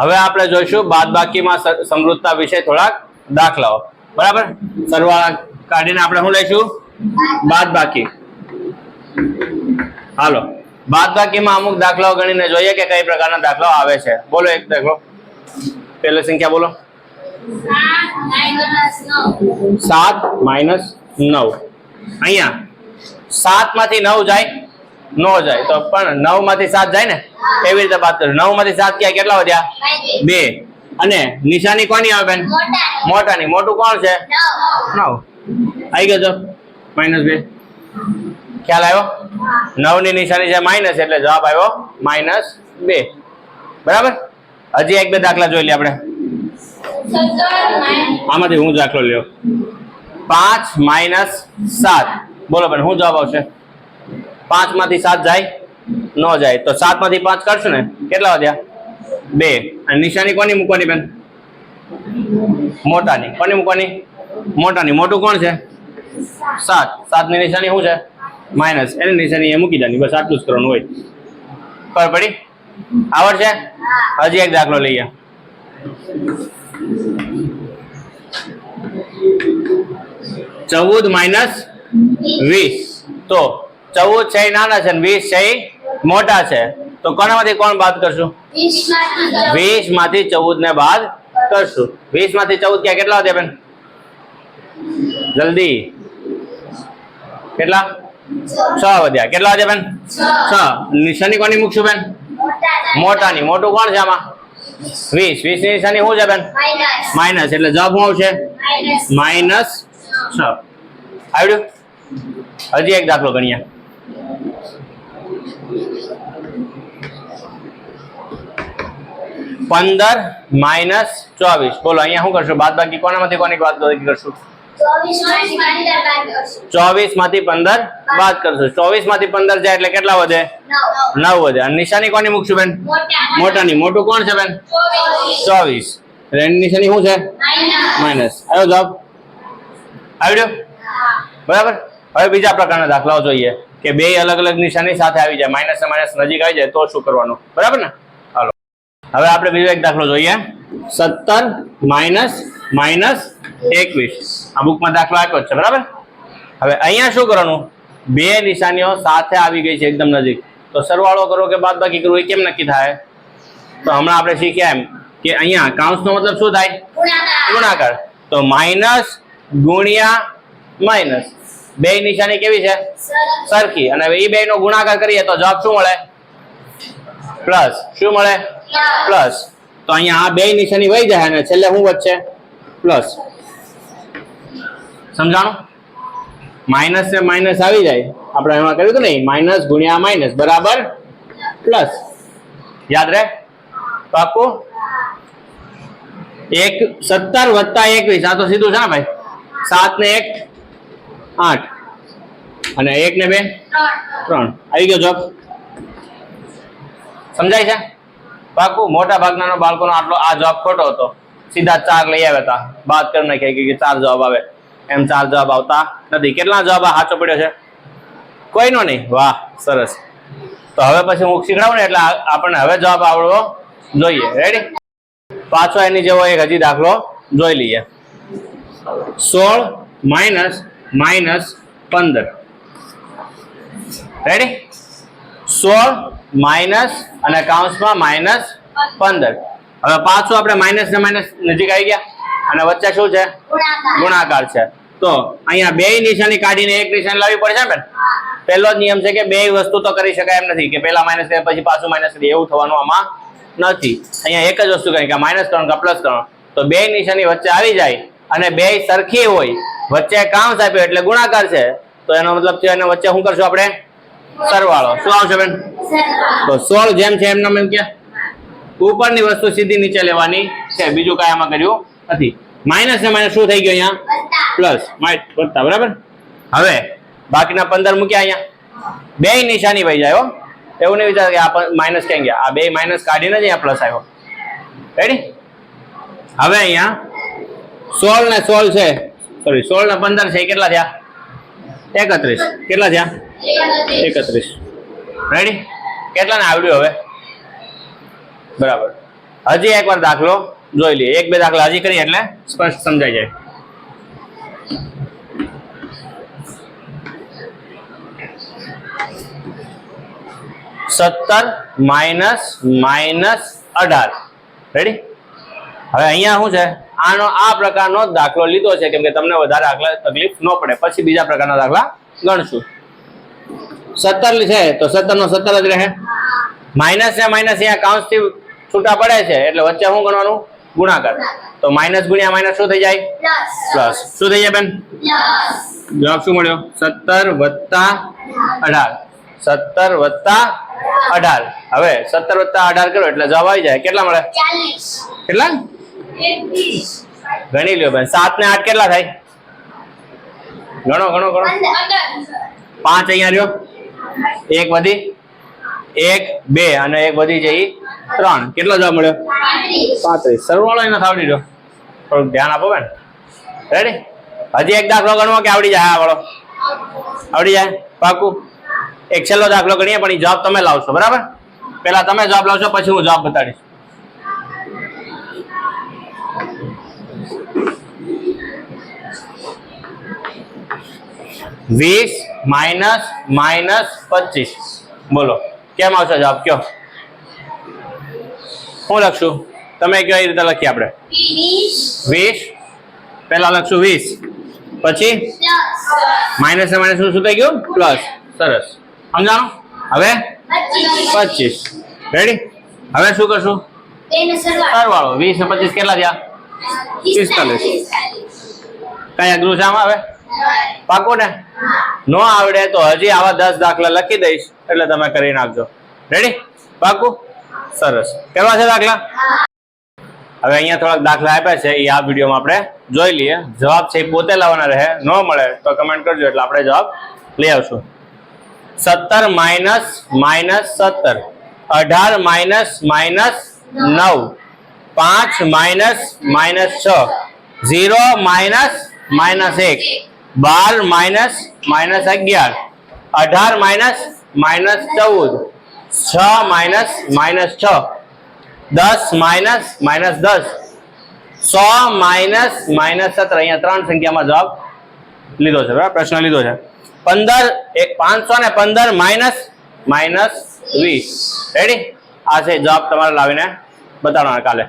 હવે આપણે જોઈશું બાદ બાકીમાં સમૃદ્ધતા વિશે થોડાક દાખલાઓ. બરાબર? સરવાળા કાઢીને આપણે શું લઈશું? બાદ બાકી હાલો. બાદ બાકીમાં અમુક દાખલાઓ ગણીને જોઈએ કે કઈ પ્રકારના દાખલાઓ આવે છે. બોલો એક દાખલો. પહેલી સંખ્યા બોલો. સાત માઇનસ નવ. અહીંયા સાતમાંથી નવ જાય નો જાય. તો પણ નવમાંથી સાત જાય ને? એવી રીતે વાત કરું. નવમાંથી સાત ક્યાં? કેટલા વધ્યા? બે. અને નિશાની કોની આવે બેન? મોટાની. મોટું કોણ છે? નવ. આવી ગયો માઇનસ બે. ખ્યાલ આવ્યો? નવની નિશાની છે માઇનસ એટલે જવાબ આવ્યો માઇનસ બે. બરાબર? હજી એક બે દાખલા જોઈ લઈએ આપણે. આમાંથી હું દાખલો લ્યો. પાંચ માઇનસ સાત. બોલો બેન શું જવાબ આવશે? પાંચમાંથી સાત જાય ન જાય. તો સાતમાંથી પાંચ કરશું ને કેટલા વધ્યા બે. અને નિશાની કોની મૂકવાની બેન? મોટાની. કોની મૂકવાની? મોટાની. મોટું કોણ છે? સાત. સાતની નિશાની શું છે? માઇનસ. એની નિશાની એ મૂકી દેવાની. બસ આટલું જ કરવાનું હોય. ખબર પડી? આવડશે? હજી એક દાખલો લઈએ. ચૌદ માઇનસ વીસ. તો ચૌદ છે નાના છે ને વીસ છે મોટા છે. તો કોનામાંથી કોણ બાદ કરશું? વીસમાંથી ચૌદ ને બાદ કરશું. વીસમાંથી ચૌદ ક્યાં કેટલા વધ્યા બેન? જલ્દી. કેટલા? છ વધ્યા. કેટલા વધ્યા બેન? છ. નિશાની કોની મૂકશું બેન? મોટાની. મોટું કોણ છે આમાં? વીસ. વીસની નિશાની શું છે બેન? માઇનસ. એટલે જવાબ શું આવશે? માઇનસ છ. આવડ્યું? હજી એક દાખલો ગણીએ. પંદર માઇનસ ચોવીસ. બોલો અહીંયા શું કરશું? બાદ બાકી કોનામાંથી કોની બાદ કરશું? ચોવીસમાંથી પંદર બાદ કરશું. ચોવીસમાંથી પંદર જાય એટલે કેટલા વધે? નવ. વધે. અને નિશાની કોની મૂકશું બેન? મોટાની. મોટું કોણ છે બેન? ચોવીસ. એની નિશાની શું છે? માઇનસ. આવ્યો જવાબ? આવડ્યો બરાબર? હવે બીજા પ્રકારના દાખલાઓ જોઈએ. કે બે અલગ અલગ નિશાની સાથે આવી જાય. માઇનસ ને માઇનસ નજીક આવી જાય તો શું કરવાનું? બરાબર ને? હાલો. હવે આપણે બીજો એક દાખલો જોઈએ. સત્તર માઇનસ માઇનસ એકવીસ. આ બુકમાં દાખલો આપ્યો છે, બરાબર? હવે અહીંયા શું કરવાનું? બે નિશાનીઓ સાથે આવી ગઈ છે એકદમ નજીક. તો સરવાળો કરો કે બાદ બાકી કરવું એ કેમ નક્કી થાય? તો હમણાં આપણે શીખ્યા એમ કે અહીંયા કાઉન્સનો મતલબ શું થાય? ગુણાકાર. તો માઇનસ ગુણ્યા માઇનસ. બે નિશાની કેવી છે? સરખી. અને હવે એ બે નો ગુણાકાર કરીએ તો જવાબ શું મળે? પ્લસ. શું મળે? પ્લસ. તો અહીંયા આ બે નિશાની વહી જાય અને છેલ્લે શું વધશે? પ્લસ. સમજાણું? માઇનસ ને માઇનસ આવી જાય. આપણે એમાં કર્યું હતું ને માઇનસ ગુણ્યા માઇનસ. બરાબર? પ્લસ. યાદ રહે? પાકું એક સત્તર વત્તા એકવીસ. આ તો સીધું છે ને ભાઈ? સાત ને એક. આઠ. અને એક ને બે? ત્રણ. આવી ગયો જોબ સમજાય છે? પાકું મોટા ભાગના બાળકોનો આટલો આ જવાબ ખોટો હતો. સીધા ચાર લઈ આવ્યા હતા. બાદ કરી નાખ્યા કે ચાર જવાબ આવે. એમ ચાર જવાબ આવતા નથી. કેટલા જવાબ સાચો પડ્યો છે? કોઈનો નહીં. વાહ, સરસ. તો હવે પછી હું શીખડાવું ને એટલે આપણને હવે જવાબ આવડવો જોઈએ. રેડી પાછો એની જેવો એક હજી દાખલો જોઈ લઈએ. સોળ માઇનસ માઇનસ પંદર. રેડી સોળ માઇનસ અને કાઉન્સમાં માઇનસ પંદર. હવે પાછું આપણે માઇનસ ને માઇનસ નજીક આવી ગયા. અને વચ્ચે શું છે? ગુણાકાર. છે. તો અહીંયા બે નિશાની કાઢીને એક નિશાની લાવવી પડશે ને બેન? પહેલો જ નિયમ છે કે બે વસ્તુ તો કરી શકાય એમ નથી કે પહેલા માઇનસ કરે પછી પાછું માઇનસ કરીએ એવું થવાનું આમાં નથી. અહીંયા એક જ વસ્તુ કરી કે માઇનસ ત્રણ કે પ્લસ ત્રણ. તો બે નિશાની વચ્ચે આવી જાય અને બે સરખી હોય વચ્ચે કાઉન્સ આપ્યો એટલે ગુણાકાર છે. તો એનો મતલબ છે એના વચ્ચે શું કરશું આપણે? સરવાળો. શું આવશે બેન? તો સોળ જેમ છે એમનો એમ કે? ઉપરની વસ્તુ સીધી નીચે લેવાની છે બીજું કાંઈ આમાં કર્યું નથી. માઇનસ ને માઇનસ શું થઈ ગયું અહીંયા? પ્લસ. વત્તા બરાબર? હવે બાકીના પંદર મૂક્યા અહીંયા. બે નિશાની ભાઈ જાય હો. એવું નહીં વિચાર કે આ માઇનસ ક્યાં ગયા. આ બે માઇનસ કાઢીને જ અહીંયા પ્લસ આવ્યો. રેડી હવે અહીંયા સોળ ને સોળ છે. સોરી સોળ ને પંદર છે કેટલા થયા? એકત્રીસ. કેટલા થયા? એકત્રીસ. રેડી કેટલાને આવડ્યું હવે? બરાબર. હજી એકવાર દાખલો જોઈ લઈએ. એક, બે દાખલા હજી કરીએ એટલે સ્પષ્ટ સમજાઈ જાય. સત્તર માઇનસ માઇનસ અઢાર. રેડી હવે અહીંયા શું છે? આનો આ પ્રકારનો દાખલો લીધો છે કેમ કે તમને વધારે આગલા તકલીફ ન પડે. પછી બીજા પ્રકારના દાખલા ગણશું. સત્તર છે તો સત્તર નો સત્તર જ રહે. માઇનસ ને માઇનસ અહીંયા કાઉન્સથી છૂટા પડે છે એટલે વચ્ચે શું ગણવાનું? ગુણાકાર. તો માઇનસ ગુણ્યા માઇનસ શું થઈ જાય? પ્લસ. શું થઈ જાય બેન? જવાબ શું મળ્યો? સત્તર વત્તા અઢાર. સત્તર વત્તા અઢાર. હવે સત્તર વત્તા અઢાર કરો એટલે જવાબ આવી જાય. કેટલા મળે? કેટલા? ગણી લ્યો બેન. સાત ને આઠ કેટલા થાય? ગણો ગણો ગણો. પાંચ અહીંયા રહ્યો. એક વધી. એક, બે અને એક વધી જઈ ત્રણ. કેટલો જવાબ મળ્યો? પાંત્રીસ. સરવાળો એને આવડી રહ્યો. થોડુંક ધ્યાન આપો બેન. રેડી હજી એક દાખલો ગણવો કે આવડી જાય? આ વાળો. આવડી જાય? પાકું. એક છેલ્લો દાખલો ગણીએ, પણ એ જવાબ તમે લાવશો. બરાબર? પહેલા તમે જવાબ લાવશો, પછી હું જવાબ બતાડીશ. વીસ માઇનસ માઇનસ પચીસ. બોલો કેમ આવશે જવાબ? કયો? હું લખશું? તમે કયો એ રીતે લખીએ આપણે? વીસ. પહેલા લખશું વીસ. પછી? માઇનસ ને માઇનસ શું થઈ ગયું? પ્લસ. સરસ. સમજાણો? હવે? પચીસ. રેડી હવે શું કરશું? સરવાળો. વીસ ને પચીસ કેટલા થયા? પિસ્તાલીસ. કઈ અઘરું છે આમાં હવે? પાકું ને ન આવડે તો હજી આવા દસ દાખલા લખી દઈશ, એટલે તમે કરી નાખજો. રેડી પાકું? સરસ. કેવા છે દાખલા? હવે અહીંયા થોડાક દાખલા આપ્યા છે, એ આ વિડીયોમાં આપણે જોઈ લઈએ. જવાબ છે એ પોતે લાવવાના રહે, ન મળે તો કમેન્ટ કરજો, એટલે આપણે જવાબ લઈ આવશું. સત્તર માઇનસ માઇનસ સત્તર. અઢાર માઇનસ માઇનસ નવ. પાંચ માઇનસ માઇનસ છ. ઝીરો માઇનસ માઇનસ એક. બાર માઇનસ માઇનસ અગિયાર. અઢાર માઇનસ માઇનસ ચૌદ. છ માઇનસ માઇનસ છ. દસ માઇનસ માઇનસ દસ. સો માઇનસ માઇનસ સત્તર. અહીંયા ત્રણ સંખ્યામાં જવાબ લીધો છે. બરાબર? પ્રશ્ન લીધો છે. પંદર એક પાંચસો ને પંદર માઇનસ માઇનસ વીસ. રેડી આ છે જવાબ તમારે લાવીને બતાવવાના કાલે.